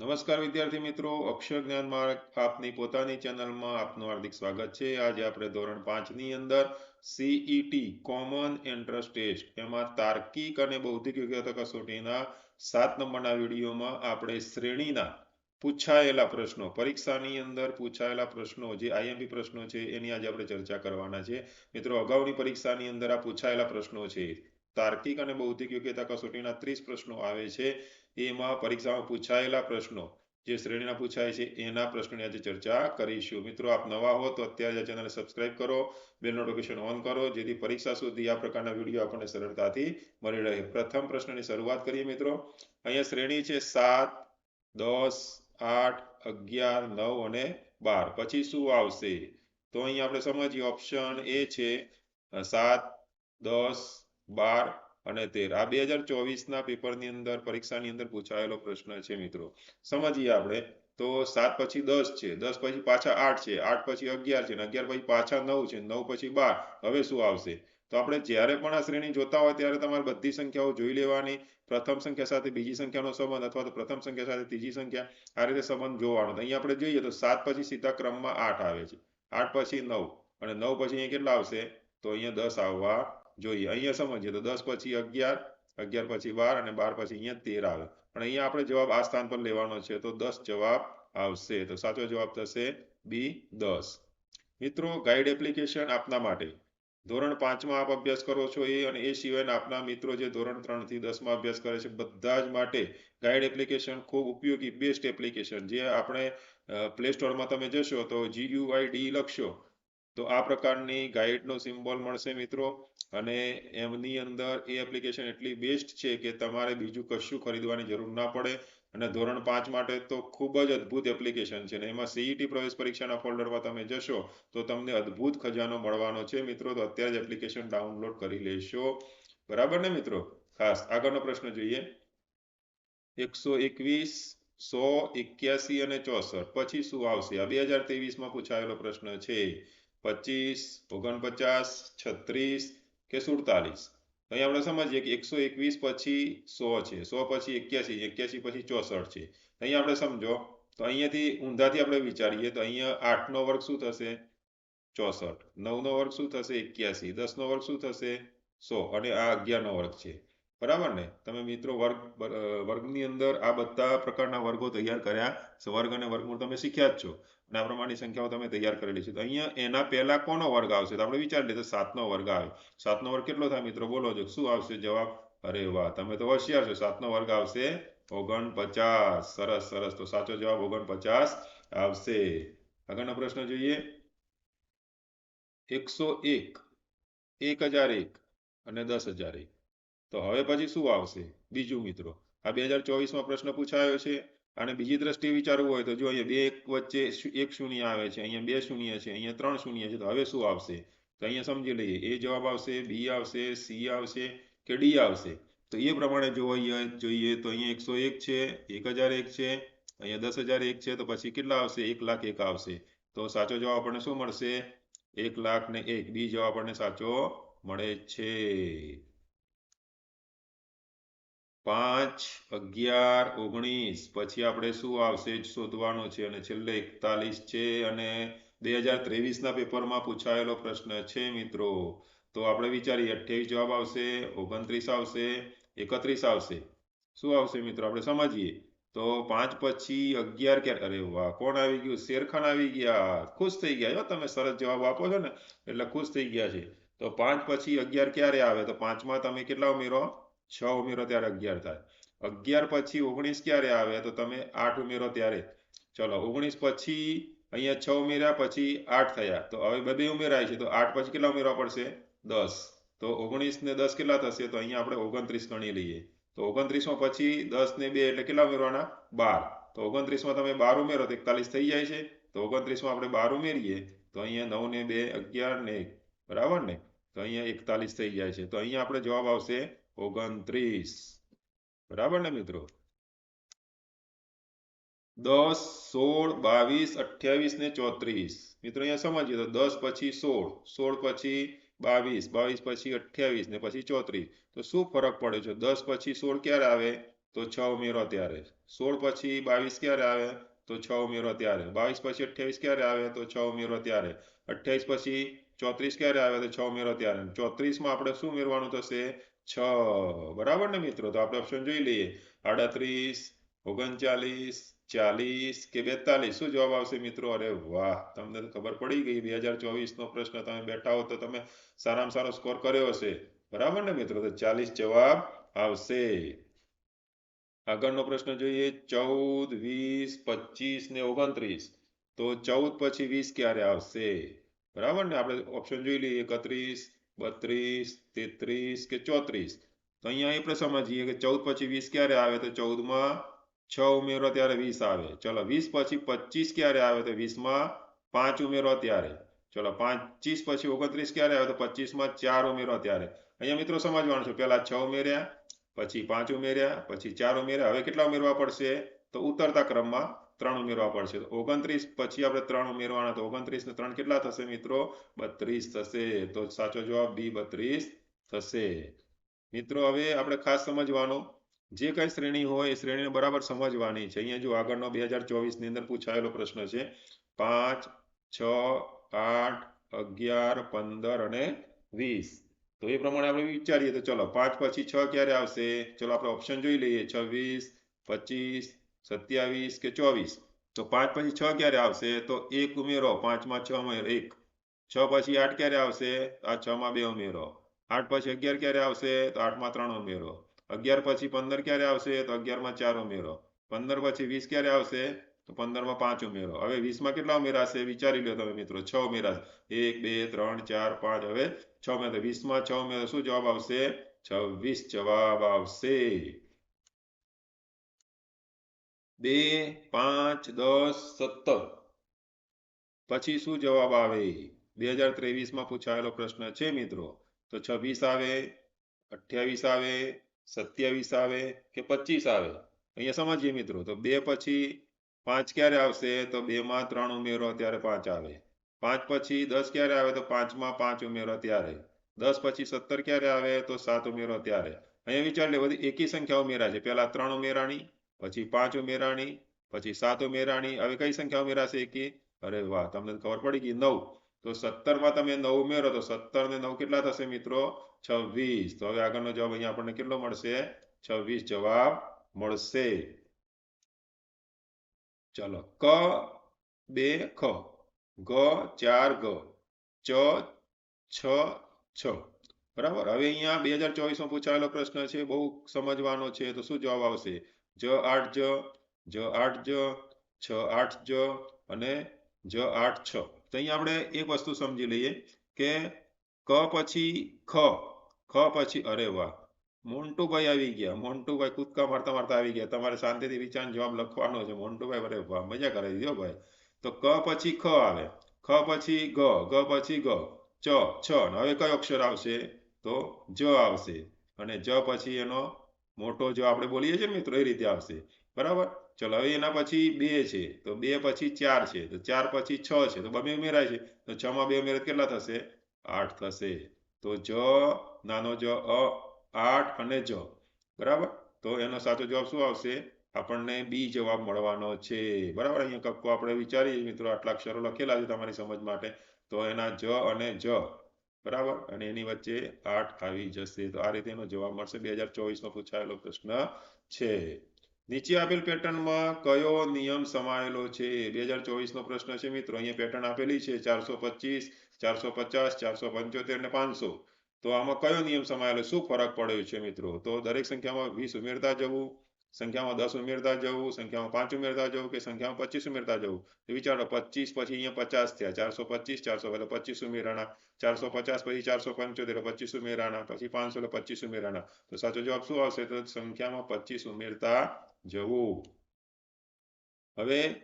નમસ્કાર વિદ્યાર્થી મિત્રો, અક્ષર જ્ઞાન માર્ગ આપની પોતાની ચેનલમાં આપનું હાર્દિક સ્વાગત છે. આજે આપણે ધોરણ પાંચની અંદર સીઈટી કોમન એન્ટ્રન્સ ટેસ્ટ એમાં તાર્કિક અને બૌદ્ધિક યોગ્યતા કસોટીના સાત નંબરના વિડીયોમાં આપણે શ્રેણીના પૂછાયેલા પ્રશ્નો, પરીક્ષાની અંદર પૂછાયેલા પ્રશ્નો, જે આઈએમપી પ્રશ્નો છે, એની આજે આપણે ચર્ચા કરવાના છે. મિત્રો, અગાઉની પરીક્ષાની અંદર આ પૂછાયેલા પ્રશ્નો છે. તાર્કિક અને બૌદ્ધિક યોગ્યતા કસોટીના ત્રીસ પ્રશ્નો આવે છે. એમાં પરીક્ષામાં પૂછાયેલા પ્રશ્નો, જે શ્રેણીના પૂછાય છે, એના પ્રશ્નોની આજે ચર્ચા કરીશું. મિત્રો, આપ નવા હો તો અત્યારે આ સબસ્ક્રાઇબ કરો, બેલ નોટિફિકેશન ઓન કરો, જેથી પરીક્ષા સુધી આ પ્રકારના વીડિયો આપણને સરળતાથી મળી રહે. પ્રથમ પ્રશ્નની શરૂઆત કરીએ મિત્રો. અહીંયા શ્રેણી છે સાત, દસ, આઠ, અગિયાર, નવ અને બાર. પછી શું આવશે? તો અહીંયા આપણે સમજીએ ઓપ્શન એ છે સાત, દસ, બાર અને તેર. આ બે હજાર ચોવીસના પેપરની અંદર, પરીક્ષાની અંદર પૂછાયેલો પ્રશ્ન છે મિત્રો. સમજીએ આપણે. તો સાત પછી દસ છે. દસ પછી પાછા આઠ છે. આઠ પછી અગિયાર છે અગિયાર પછી પાછા નવ છે. નવ પછી બાર. હવે શું આવશે? તો આપણે જ્યારે પણ આ શ્રેણી જોતા હોય ત્યારે તમારે બધી સંખ્યાઓ જોઈ લેવાની. પ્રથમ સંખ્યા સાથે બીજી સંખ્યાનો સંબંધ અથવા તો પ્રથમ સંખ્યા સાથે ત્રીજી સંખ્યા. આ રીતે સંબંધ જોવાનો. અહીંયા આપણે જોઈએ તો સાત પછી સીધા ક્રમમાં આઠ આવે છે. આઠ પછી નવ. અને નવ પછી અહીંયા કેટલા આવશે? તો અહીંયા દસ આવવા જોઈએ. અહીંયા સમજીએ તો દસ પછી અગિયાર અગિયાર પછી બાર અને બાર પછી અહીંયા તેર આવે પણ અહીંયા આપણે જવાબ આ સ્થાન પર લેવાનો છે, તો દસ જવાબ આવશે. તો સાચો જવાબ થશે બી દસ. મિત્રો ગાઈડ એપ્લિકેશન આપના માટે. ધોરણ પાંચમાં આપ અભ્યાસ કરો છો એ અને એ સિવાયના આપના મિત્રો જે ધોરણ ત્રણથી દસમાં અભ્યાસ કરે છે, બધા જ માટે ગાઈડ એપ્લિકેશન ખૂબ ઉપયોગી બેસ્ટ એપ્લિકેશન જે આપણે પ્લે સ્ટોરમાં તમે જશો તો જીયુઆઈડી લખશો. તો આ પ્રકારની ગાઈડનો સિમ્બોલ મળશે મિત્રો. અને એમની અંદર એ એપ્લિકેશન એટલી બેસ્ટ છે કે તમારે બીજું કશું ખરીદવાની જરૂર ના પડે. અને ધોરણ પાંચ માટે તો ખૂબ જ અદ્ભુત એપ્લિકેશન છે અને એમાં સીઈટી પ્રવેશ પરીક્ષાના ફોલ્ડરમાં તમે જશો તો તમને અદ્ભુત ખજાનો મળવાનો છે મિત્રો. તો અત્યારે જ એપ્લિકેશન ડાઉનલોડ કરી લેશો. બરાબર ને મિત્રો? ખાસ આગળનો પ્રશ્ન જોઈએ. એકસો એકવીસ, સો એક્યાસી અને ચોસઠ. પછી શું આવશે? આ બે હજાર ત્રેવીસમાં પૂછાયેલો પ્રશ્ન છે. પચીસ, ઓગણપચાસ, છત્રીસ કે સુડતાલીસ? અહીં આપણે સમજીએ કે એકસો એકવીસ પછી સો છે. સો પછી એક્યાસી એક્યાસી પછી ચોસઠ છે. અહીં આપણે સમજો, તો અહીંયાથી ઊંધાથી આપણે વિચારીએ, તો અહીંયા આઠનો વર્ગ શું થશે? ચોસઠ. નવનો વર્ગ શું થશે? એક્યાસી. દસનો વર્ગ શું થશે? સો. અને આ અગિયારનો વર્ગ છે. બરાબર ને? તમે મિત્રો વર્ગ વર્ગની અંદર આ બધા પ્રકારના વર્ગો તૈયાર કર્યા. વર્ગ અને વર્ગમૂળ તમે શીખ્યા જ છો. અને આ પ્રમાણની સંખ્યાઓ તમે તૈયાર કરેલી છે. તો અહીંયા એના પહેલા કોનો વર્ગ આવશે? તો આપણે વિચારી લઈએ તો સાતનો વર્ગ આવે. સાતનો વર્ગ કેટલો થાય મિત્રો? બોલો છો શું આવશે? જવાબ, અરે વાહ, તમે તો હોશિયાર છો. સાતનો વર્ગ આવશે ઓગણપચાસ. સરસ સરસ. તો સાચો જવાબ ઓગણપચાસ આવશે. આગળનો પ્રશ્ન જોઈએ. એકસો એક એક હજાર એક અને દસ હજાર એક. તો હવે પછી શું આવશે? બીજું મિત્રો. આ બે હજાર ચોવીસમાં પ્રશ્ન પૂછાયો છે. અને બીજી દ્રષ્ટિએ વિચારવું હોય તો જો અહીંયા બે એક વચ્ચે એક શૂન્ય આવે છે, અહીંયા બે શૂન્ય છે, અહીંયા ત્રણ શૂન્ય છે, તો હવે શું આવશે? તો અહીંયા સમજી લઈએ, એ જવાબ આવશે, બી આવશે, સી આવશે કે ડી આવશે? તો એ પ્રમાણે જોઈએ જોઈએ તો અહીંયા એકસો એક છે, એક હજાર એક છે, અહીંયા દસ હજાર એક છે, તો પછી કેટલા આવશે? એક લાખ એક આવશે. તો સાચો જવાબ આપણને શું મળશે? એક લાખ ને એક. બી જવાબ આપણને સાચો મળે છે. પાંચ, અગિયાર, ઓગણીસ. પછી આપણે શું આવશે? શોધવાનું છે અને છેલ્લે એકતાલીસ છે અને બે હજાર ત્રેવીસના પેપરમાં પૂછાયેલો પ્રશ્ન છે મિત્રો. તો આપણે વિચારીએ, અઠ્યાવીસ જવાબ આવશે, ઓગણત્રીસ આવશે, એકત્રીસ આવશે. શું આવશે મિત્રો? આપણે સમજીએ. તો પાંચ પછી અગિયાર ક્યારે? અરે વાહ! કોણ આવી ગયું? શેરખાન આવી ગયા. ખુશ થઈ ગયા. જો તમે સરસ જવાબ આપો છો ને, એટલે ખુશ થઈ ગયા છે. તો પાંચ પછી અગિયાર ક્યારે આવે? તો પાંચમાં તમે કેટલા ઉમેરો? છ ઉમેરો ત્યારે અગિયાર થાય. અગિયાર પછી ઓગણીસ ક્યારે આવે? તો તમે આઠ ઉમેરો ત્યારે. ચલો, ઓગણીસ પછી અહીંયા છ ઉમેર્યા, પછી આઠ થયા. તો હવે બધે ઉમેરાય છે. તો આઠ પછી કેટલા ઉમેરવા પડશે? દસ. તો ઓગણીસ ને દસ કેટલા થશે? તો અહીંયા આપણે ઓગણત્રીસ ગણી લઈએ. તો ઓગણત્રીસમાં પછી દસ ને બે એટલે કેટલા ઉમેરવાના? બાર. તો ઓગણત્રીસમાં તમે બાર ઉમેરો તો એકતાલીસ થઈ જાય છે. તો ઓગણત્રીસમાં આપણે બાર ઉમેરીએ, તો અહીંયા નવ ને બે, અગિયાર ને બરાબર ને? તો અહીંયા એકતાલીસ થઈ જાય છે. તો અહીંયા આપણે જવાબ આવશે ઓગણત્રીસ બરાબર ને મિત્રો? દસ, સોળ, બાવીસ, અઠ્યાવીસ ને ચોત્રીસ. મિત્રો અહીંયા સમજીએ તો દસ પછી સોળ સોળ પછી બાવીસ બાવીસ પછી અઠ્યાવીસ ને પછી ચોત્રીસ. તો શું ફરક પડે છે? દસ પછી સોળ ક્યારે આવે? તો છ ઉમેરો ત્યારે. સોળ પછી બાવીસ ક્યારે આવે? તો છ ઉમેરો ત્યારે. બાવીસ પછી અઠ્યાવીસ ક્યારે આવે? તો છ ઉમેરો ત્યારે. અઠ્યાવીસ પછી ચોત્રીસ ક્યારે આવે? તો છ ઉમેરો ત્યારે. ચોત્રીસમાં આપણે શું ઉમેરવાનું થશે? છ. બરાબર ને મિત્રો? તો આપણે ઓપ્શન જોઈ લઈએ. આડત્રીસ, ઓગણચાલીસ, ચાલીસ કે બેતાલીસ? શું જવાબ આવશે મિત્રો? અરે વાહ! તમને ખબર પડી ગઈ. બે હજાર ચોવીસનો પ્રશ્ન તમે બેઠા હો તો તમે સારામાં સારો સ્કોર કર્યો હશે. બરાબર ને મિત્રો? તો ચાલીસ જવાબ આવશે. આગળનો પ્રશ્ન જોઈએ. ચૌદ, વીસ, પચીસ ને ઓગણત્રીસ. તો ચૌદ પછી વીસ ક્યારે આવશે? બરાબર ને? આપણે ઓપ્શન જોઈ લઈએ. એકત્રીસ બત્રીસ તેત્રીસ કે ચોત્રીસ તો અહીંયા આપણે સમજીએ કે ચૌદ પછી વીસ ક્યારે આવે તો ચૌદમાં છ ઉમેરો ત્યારે વીસ આવે ચલો વીસ પછી પચીસ ક્યારે આવે તો વીસમાં પાંચ ઉમેરો ત્યારે ચલો પચીસ પછી ઓગણત્રીસ ક્યારે આવે તો પચીસમાં ચાર ઉમેરો ત્યારે અહીંયા મિત્રો સમજવાનું છે પહેલા છ ઉમેર્યા પછી પાંચ ઉમેર્યા પછી ચાર ઉમેર્યા હવે કેટલા ઉમેરવા પડશે તો ઉતરતા ક્રમમાં ત્રણ ઉમેરવા પડશે. ઓગણત્રીસ પછી આપણે ત્રણ ઉમેરવાના, તો ઓગણત્રીસ ને ત્રણ કેટલા થશે મિત્રો? બત્રીસ થશે. તો સાચો જવાબ બી બત્રીસ થશે. મિત્રો, હવે આપણે ખાસ સમજવાનો. જે કઈ શ્રેણી હોય એ શ્રેણીને બરાબર સમજવાની છે. અહીંયા જો આગળનો બે હજાર ચોવીસની અંદર પૂછાયેલો પ્રશ્ન છે. પાંચ, છ, આઠ, અગિયાર, પંદર અને વીસ. તો એ પ્રમાણે આપણે વિચારીએ તો ચલો પાંચ પછી છ ક્યારે આવશે? ચલો આપણે ઓપ્શન જોઈ લઈએ. છવ્વીસ, પચીસ સત્યાવીસ કે ચોવીસ? તો પાંચ પછી છ ક્યારે આવશે? તો એક ઉમેરો, પાંચમાં છ ઉમેરો, એક. છ પછી આઠ ક્યારે આવશે? આ છ માં બે ઉમેરો. આઠ પછી અગિયાર ક્યારે આવશે? તો આઠમાં ત્રણ ઉમેરો. અગિયાર પછી પંદર ક્યારે આવશે? તો અગિયારમાં ચાર ઉમેરો. પંદર પછી વીસ ક્યારે આવશે? તો પંદરમાં પાંચ ઉમેરો. હવે વીસમાં કેટલા ઉમેરાશે વિચારી લો તમે મિત્રો. છ ઉમેરાશે એક, બે, ત્રણ, ચાર, પાંચ. હવે છ ઉમેરો. વીસમાં છ ઉમેરો શું જવાબ આવશે? છવ્વીસ જવાબ આવશે. બે, પાંચ, દસ, સત્તર. પછી શું જવાબ આવે? બે હજાર ત્રેવીસમાં પૂછાયેલો પ્રશ્ન છે મિત્રો. તો છવ્વીસ આવે, અઠ્યાવીસ આવે, સત્યાવીસ આવે કે પચીસ આવે? અહીંયા સમજીએ મિત્રો. તો બે પછી પાંચ ક્યારે આવશે? તો બે માં ત્રણ ઉમેરો ત્યારે પાંચ આવે. પાંચ પછી દસ ક્યારે આવે? તો પાંચમાં પાંચ ઉમેરો ત્યારે. દસ પછી સત્તર ક્યારે આવે? તો સાત ઉમેરો ત્યારે. અહીંયા વિચાર લે, બધી એકી સંખ્યા ઉમેરા છે. પહેલા ત્રણ ઉમેરાણી પછી પાંચ ઉમેરાણી, પછી સાત ઉમેરાણી. હવે કઈ સંખ્યા ઉમેરાશે એકી? અરે વાહ, તમને ખબર પડી ગઈ, નવ. તો સત્તરમાં તમે નવ ઉમેરો, તો સત્તર ને નવ કેટલા થશે મિત્રો? છવ્વીસ. તો હવે આગળનો જવાબ અહીંયા આપણને કેટલો મળશે? છવ્વીસ જવાબ મળશે. ચલો, ક, બે, ખ. ગ, ચાર, ગ. ચ, છ છ. બરાબર? હવે અહીંયા બે હજાર ચોવીસમાં પૂછાયેલો પ્રશ્ન છે, બહુ સમજવાનો છે, તો શું જવાબ આવશે? જ આઠ જ જ આઠ જ, છ આઠ જ અને જ આઠ છ. તો અહીંયા આપણે એક વસ્તુ સમજી લઈએ કે ક પછી ખ ખ પછી, અરે વાહ, મોન્ટુભાઈ આવી ગયા, મોન્ટુભાઈ કૂદકા મારતા મારતા આવી ગયા. તમારે શાંતિથી વિચાર જવાબ લખવાનો છે, મોન્ટુભાઈ, અરે વાહ, મજા કરાવી દો ભાઈ. તો ક પછી ખ આવે, ખ પછી ગ ગ પછી ગ, ચ, છ. હવે કયો અક્ષર આવશે? તો જ આવશે. અને જ પછી એનો મોટો જો આપણે બોલીએ છીએ મિત્રો, એ રીતે આવશે. બરાબર? ચલો, હવે એના પછી બે છે. તો બે પછી ચાર છે. તો ચાર પછી છ છે. તો બે ઉમેરાય છે. તો છ માં બે ઉમેરે કેટલા થશે? આઠ થશે. તો જ, નાનો જ, અ, આઠ અને જ. બરાબર? તો એનો સાચો જવાબ શું આવશે? આપણને બી જવાબ મળવાનો છે. બરાબર? અહીંયા કક્કો આપણે વિચારીએ મિત્રો, આટલા અક્ષરો લખેલા છે તમારી સમજ માટે. તો એના જ અને જ. બરાબર? અને એની વચ્ચે આઠ આવી જશે. તો આ રીતે એનો જવાબ મળશે. બે હજાર ચોવીસમાં પૂછાયેલો પ્રશ્ન છે. નીચે આપેલ પેટર્નમાં કયો નિયમ સમાયેલો છે? બે હજાર ચોવીસનો પ્રશ્ન છે મિત્રો. અહીંયા પેટર્ન આપેલી છે. ચારસો પચીસ, ચારસો પચાસ, ચારસો પંચોતેર ને પાંચસો. તો આમાં કયો નિયમ સમાયેલો? શું ફરક પડ્યો છે મિત્રો? તો દરેક સંખ્યામાં વીસ ઉમેરતા જવું. સંખ્યામાં દસ ઉમેરતા જવું, સંખ્યામાં પાંચ ઉમેરતા જવું કે સંખ્યામાં પચીસ ઉમેરતા જવું? વિચારો, પચીસ પછી અહીંયા પચાસ થયા. ચારસો પચીસ, ચારસો પહેલા પચીસ ઉમેરાના ચારસો પચાસ પછી ચારસો પંચોતેર પચીસ ઉમેરાના પછી પાંચસો પચીસ ઉમેરાના તો સાચો જવાબ શું આવશે? તો સંખ્યામાં પચીસ ઉમેરતા જવું. હવે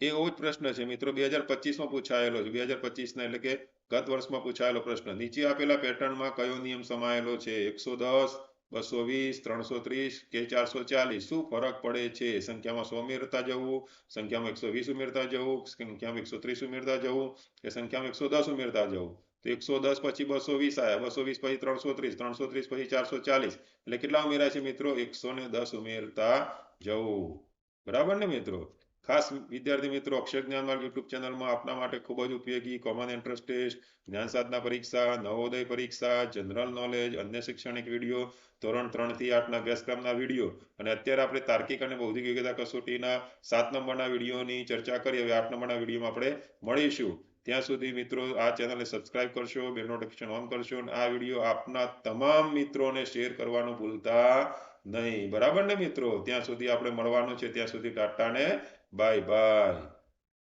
એવો જ પ્રશ્ન છે. મિત્રો, બે હજાર પચીસમાં પૂછાયેલો છે. બે હજાર પચીસના એટલે કે ગત વર્ષમાં પૂછાયેલો પ્રશ્ન. નીચે આપેલા પેટર્નમાં કયો નિયમ સમાયેલો છે? એકસો દસ બસો વીસ ત્રણસો ત્રીસ કે ચારસો ચાલીસ? શું ફરક પડે છે? સંખ્યામાં સો ઉમેરતા જવું, સંખ્યામાં એકસો વીસ ઉમેરતા જવું, સંખ્યામાં એકસો ત્રીસ ઉમેરતા જવું કે સંખ્યામાં એકસો દસ ઉમેરતા જવું? તો એકસો દસ પછી બસો વીસ આવ્યા બસો વીસ પછી ત્રણસો ત્રીસ ત્રણસો ત્રીસ પછી ચારસો ચાલીસ. એટલે કેટલા ઉમેરાય છે મિત્રો? એકસો ને દસ ઉમેરતા જવું. બરાબર ને મિત્રો? ખાસ વિદ્યાર્થી મિત્રો અક્ષર જ્ઞાન માર્ગ યુટ્યુબ ચેનલમાં આપના માટે ખૂબ જ ઉપયોગી કોમન એન્ટ્રન્સ ટેસ્ટ જ્ઞાન સાધના પરીક્ષા, નવોદય પરીક્ષા જનરલ નોલેજ અન્ય શૈક્ષણિક વીડિયો ધોરણ ત્રણથી આઠના અભ્યાસક્રમના વીડિયો અને અત્યારે આપણે તાર્કિક અને બૌદ્ધિક યોગ્યતા કસોટીના સાત નંબરના વિડીયોની ચર્ચા કરી. હવે આઠ નંબરના વિડીયોમાં આપણે મળીશું. ત્યાં સુધી મિત્રો આ ચેનલને સબસ્ક્રાઇબ કરશો બેલ નોટિફિકેશન ઓન કરશો અને આ વીડિયો આપના તમામ મિત્રોને શેર કરવાનું ભૂલતા નહીં. બરાબર ને મિત્રો? ત્યાં સુધી આપણે મળવાનું છે. ત્યાં સુધી ટાટા Bye bye.